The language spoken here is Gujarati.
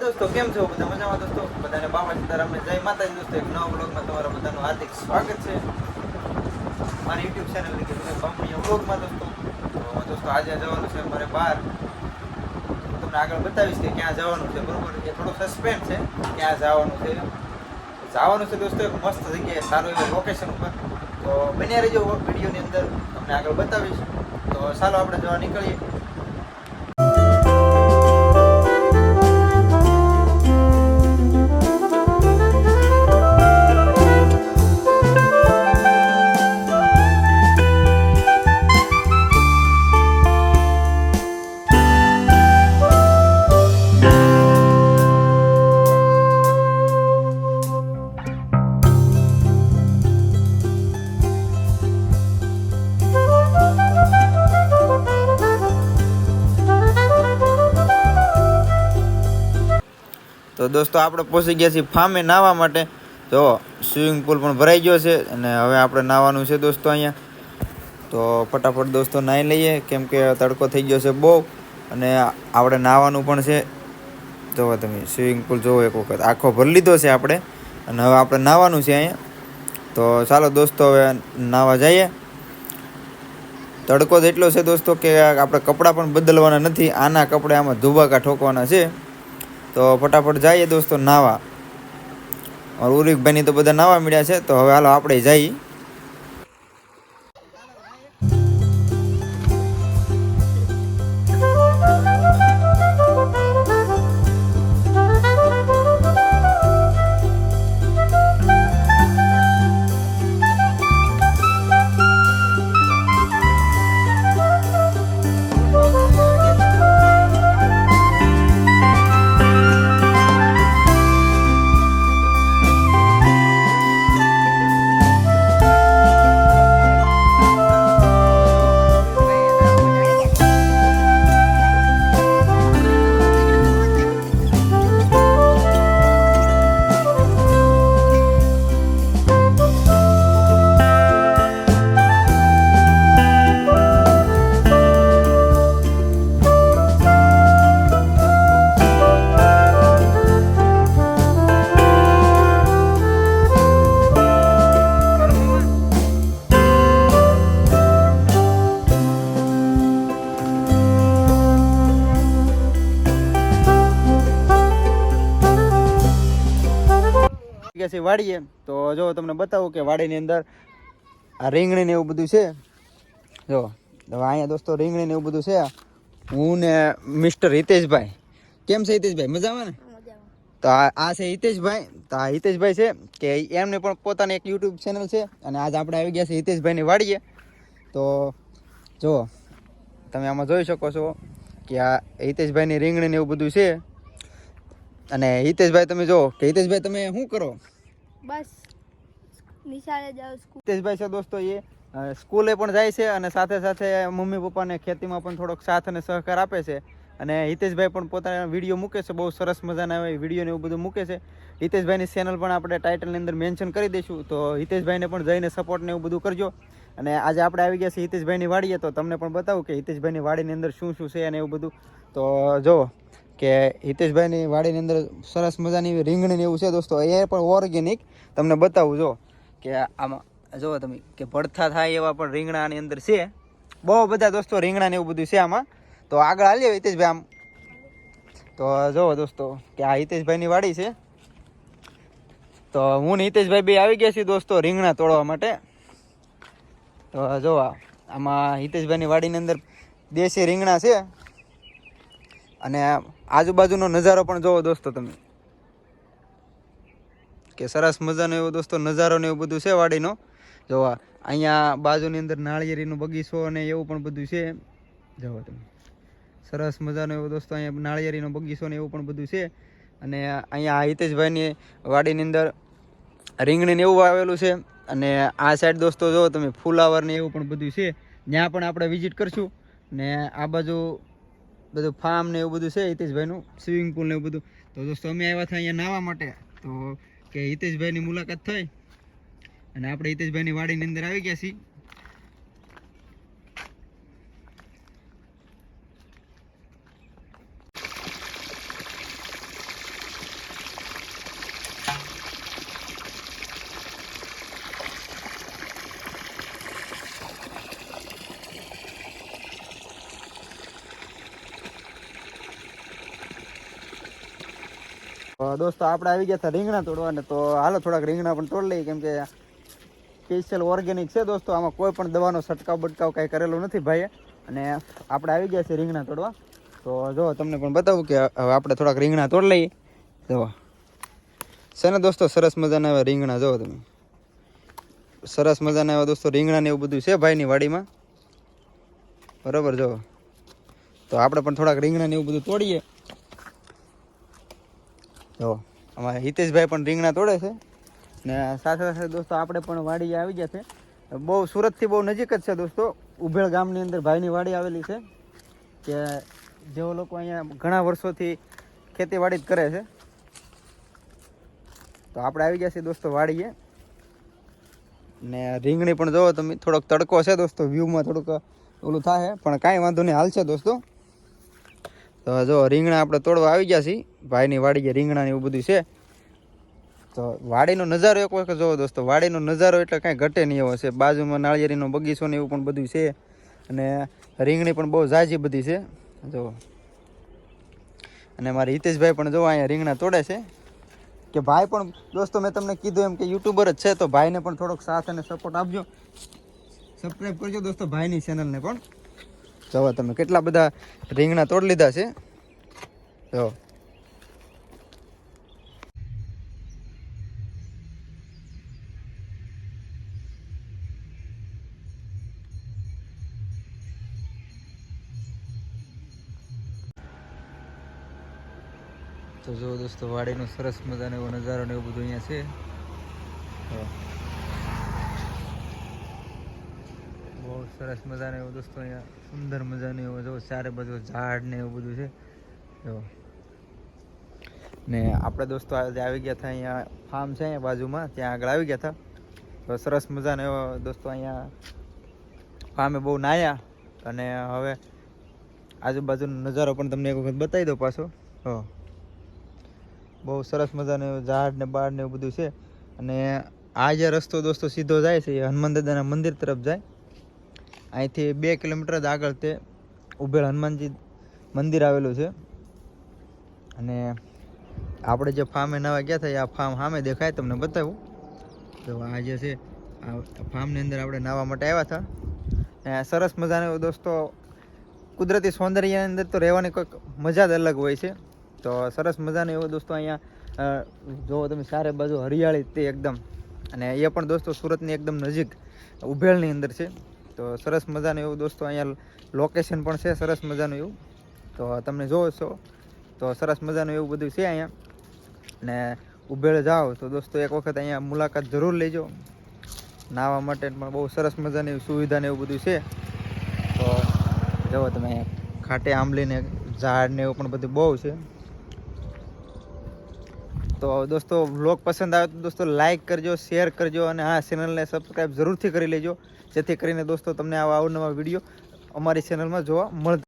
દોસ્તો, કેમ છો બધા? મજામાં દોસ્તો? બધાને બાબા સીતારામને જય માતાજી દોસ્તો, એક નવા બ્લોગમાં તમારા બધાનું હાર્દિક સ્વાગત છે. મારી યુટ્યુબ ચેનલ કે કંપનીઓ બામણીયા બ્લોગમાં દોસ્તો દોસ્તો આજે જવાનું છે મારે બહાર તમને આગળ બતાવીશ કે ક્યાં જવાનું છે, બરોબર? એ થોડું સસ્પેન્સ છે, ક્યાં જવાનું છે. જવાનું છે દોસ્તો, એક મસ્ત જગ્યાએ, સારું એવું લોકેશન ઉપર. તો બન્યા રહેજો વિડીયોની અંદર, તમને આગળ બતાવીશ. તો ચાલો આપણે જવા નીકળીએ. તો દોસ્તો, આપણે પહોંચી ગયા છીએ ફામે નાહવા માટે. જો સ્વિમિંગ પુલ પણ ભરાઈ ગયો છે અને હવે આપણે નાહવાનું છે દોસ્તો અહીંયા. તો ફટાફટ દોસ્તો નાહી લઈએ, કેમ કે તડકો થઈ ગયો છે બહુ. અને આપણે નાહવાનું પણ છે. જોવો તમે, સ્વિમિંગ પુલ જોવો એક વખત. આખો ભરી લીધો છે આપણે. અને હવે આપણે નાહવાનું છે અહીંયા. તો ચાલો દોસ્તો, હવે નાહવા જઈએ. તડકો જ એટલો છે દોસ્તો કે આપણે કપડાં પણ બદલવાના નથી. આના કપડે આમાં ધુબાકા ઠોકવાના છે. તો ફટાફટ જઈએ દોસ્તો, નાવા. ઉરિકભાઈની તો બધા નાવા મળ્યા છે, તો હવે હાલો આપણે જઈએ. ગયા છે વાડીએ તો જો તમને બતાવું કે વાડીની અંદર આ રીંગણી ને એવું બધું છે. જો અહીંયા દોસ્તો રીંગણી ને એવું બધું છે. હું ને મિસ્ટર હિતેશભાઈ. કેમ છે હિતેશભાઈ? મજામાં ને? તો આ છે હિતેશભાઈ. તો આ હિતેશભાઈ છે કે એમને પણ પોતાની એક યુટ્યુબ ચેનલ છે અને આજ આપણે આવી ગયા છે હિતેશભાઈની વાડીએ. તો જો, તમે આમાં જોઈ શકો છો કે આ હિતેશભાઈની રીંગણી ને એવું બધું છે. અને હિતેશભાઈ, તમે જો કે હિતેશભાઈ, તમે શું કરો? બસ. નિશાળે જાઉં સ્કૂલ હિતેશભાઈ છે દોસ્તો એ સ્કૂલે પણ જાય છે અને સાથે સાથે મમ્મી પપ્પાને ખેતીમાં પણ થોડોક સાથ અને સહકાર આપે છે. અને હિતેશભાઈ પણ પોતાના વીડિયો મૂકે છે, બહુ સરસ મજાના એવા વીડિયો ને એવું બધું મૂકે છે. હિતેશભાઈની ચેનલ પણ આપણે ટાઇટલની અંદર મેન્શન કરી દઈશું, તો હિતેશભાઈને પણ જઈને સપોર્ટ ને એવું બધું કરજો. અને આજે આપણે આવી ગયા છીએ હિતેશભાઈની વાડીએ, તો તમને પણ બતાવું કે હિતેશભાઈની વાડીની અંદર શું શું છે અને એવું બધું. તો જો કે હિતેશભાઈની વાડીની અંદર સરસ મજાની રીંગણી ને એવું છે દોસ્તો, એ પણ ઓર્ગેનિક તમને બતાવું, જો. કે આમાં જુઓ તમે, કે ભડથા થાય એવા પણ રીંગણાની અંદર છે. બહુ બધા દોસ્તો રીંગણા ને એવું બધું છે આમાં. તો આગળ હાલીએ હિતેશભાઈ આમ. તો જુઓ દોસ્તો, કે આ હિતેશભાઈની વાડી છે. તો હું હિતેશભાઈ બે આવી ગયા છીએ દોસ્તો રીંગણા તોડવા માટે. તો જુઓ આમાં હિતેશભાઈની વાડીની અંદર દેશી રીંગણા છે. અને આજુબાજુનો નજારો પણ જોવો દોસ્તો તમે. કે સરસ મજાનો એવો દોસ્તો નજારો ને એવું બધું છે વાડીનો. જોવા અહીંયા બાજુની અંદર નાળિયેરીનો બગીચો અને એવું પણ બધું છે. જોવો તમે. સરસ મજાનો એવો દોસ્તો અહીંયા નાળિયેરીનો બગીચો ને એવું પણ બધું છે. અને અહીંયા હિતેશભાઈની વાડીની અંદર રીંગણીને એવું આવેલું છે. અને આ સાઈડ દોસ્તો જો તમે ફુલાવર ને એવું પણ બધું છે. ત્યાં પણ આપણે વિઝિટ કરશું. ને આ બાજુ બધું ફાર્મ ને એવું બધું છે, હિતેશભાઈનું સ્વિમિંગ પુલ ને એવું બધું. તો દોસ્તો, અમે આવ્યા હતા અહીંયા નાહવા માટે. તો કે હિતેશભાઈની મુલાકાત થઈ. અને આપણે હિતેશભાઈની વાડીની અંદર આવી ગયા છીએ. દોસ્તો, આપણે આવી ગયા હતા રીંગણા તોડવાને, તો હાલો થોડાક રીંગણા પણ તોડ લઈએ, કેમ કે સ્પેશિયલ ઓર્ગેનિક છે દોસ્તો, આમાં કોઈ પણ દવાનો છંટકાવ બટકાવ કાંઈ કરેલો નથી ભાઈએ. અને આપણે આવી ગયા છે રીંગણા તોડવા. તો જો, તમને પણ બતાવું કે હવે આપણે થોડાક રીંગણા તોડ લઈએ. જો. છે ને દોસ્તો, સરસ મજાના એવા રીંગણા જોવો તમે. સરસ મજાના એવા દોસ્તો, રીંગણા ને એવું બધું છે ભાઈની વાડીમાં. બરોબર, જો. તો આપણે પણ થોડાક રીંગણા ને એવું બધું તોડીએ. જો, અમારે હિતેશભાઈ પણ રીંગણા તોડે છે. ને સાથે સાથે દોસ્તો, આપણે પણ વાડી આવી ગયા છે. બહુ સુરતથી બહુ નજીક જ છે દોસ્તો. ઉભેળ ગામની અંદર ભાઈની વાડી આવેલી છે, કે જેઓ લોકો અહીંયા ઘણા વર્ષોથી ખેતીવાડી જ કરે છે. તો આપણે આવી ગયા છીએ દોસ્તો વાડીએ. ને રીંગણી પણ જોવો તમે, થોડોક તડકો છે દોસ્તો, વ્યૂમાં થોડુંક ઓલું થાય પણ કાંઈ વાંધો નહીં હાલશે દોસ્તો. તો જો, રીંગણા આપણે તોડવા આવી ગયા છીએ. ભાઈની વાડીએ રીંગણા એવું બધું છે. તો વાડીનો નજારો એક વખત જોવો દોસ્તો, વાડીનો નજારો એટલે કાંઈ ઘટે નહીં એવો છે. બાજુમાં નાળિયેરીનો બગીચો ને એવું પણ બધું છે અને રીંગણી પણ બહુ ઝાઝી બધી છે. જો. અને મારા હિતેશભાઈ પણ જો અહીંયા રીંગણા તોડે છે. કે ભાઈ પણ દોસ્તો મેં તમને કીધું એમ કે યુટ્યુબર જ છે, તો ભાઈને પણ થોડોક સાથ અને સપોર્ટ આપજો. સબસ્ક્રાઈબ કરજો દોસ્તો ભાઈની ચેનલને પણ. જો તમે કેટલા બધા રીંગણા તોડી લીધા છે. જો. તો જો દોસ્તો, વાડીનો સરસ મજાનો એવો નજારો ને એવું બધું અહીંયા છે. બહુ સરસ મજાનો એવો દોસ્તો અહીંયા, સુંદર મજાનો એવો જો ચારે બાજુ ઝાડ ને એવું બધું છે. જો. ને આપણે દોસ્તો આજે આવી ગયા હતા અહીંયા ફાર્મ છે અહીંયા બાજુમાં, ત્યાં આગળ આવી ગયા હતા. તો સરસ મજાનો એવો દોસ્તો અહીંયા ફાર્મે બહુ નાયા અને હવે આજુબાજુનો નજારો પણ તમને એક વખત બતાવી દો પાછો. હો. બહુ સરસ મજાનું ઝાડ ને બાળ ને એવું બધું છે. અને આ જે રસ્તો દોસ્તો સીધો જાય છે, એ હનુમાન દાદાના મંદિર તરફ જાય. અહીંથી બે કિલોમીટર જ આગળ તે ઉભેલ હનુમાનજી મંદિર આવેલું છે. અને આપણે જે ફાર્મે નવા ગયા હતા આ ફાર્મ સામે દેખાય, તમને બતાવું. તો આ જે છે, આ ફાર્મની અંદર આપણે નાવા માટે આવ્યા હતા. અને સરસ મજાનો દોસ્તો કુદરતી સૌંદર્યની અંદર તો રહેવાની કોઈક મજા જ અલગ હોય છે. તો સરસ મજાનો એવો દોસ્તો અહીંયા જોવો તમે ચારે બાજુ હરિયાળી તે એકદમ. અને એ પણ દોસ્તો સુરતની એકદમ નજીક ઉભેળની અંદર છે. તો સરસ મજાનું એવું દોસ્તો અહીંયા લોકેશન પણ છે, સરસ મજાનું એવું. તો તમને જોવો છો, તો સરસ મજાનું એવું બધું છે અહીંયા. અને ઉભેળ જાઓ, તો દોસ્તો એક વખત અહીંયા મુલાકાત જરૂર લેજો. નાહવા માટે પણ બહુ સરસ મજાની સુવિધા ને એવું બધું છે. તો જુઓ તમે, ખાટે આંબલીને ઝાડ ને એવું પણ બધું બહુ છે. તો દોસ્તો બ્લોગ પસંદ આવે તો દોસ્તો લાઇક કરજો શેર કરજો અને હા ચેનલને સબસ્ક્રાઈબ જરૂરથી કરી લેજો. જેથી કરીને દોસ્તો તમને આવા અવનવા વીડિયો અમારી ચેનલમાં જોવા મળતા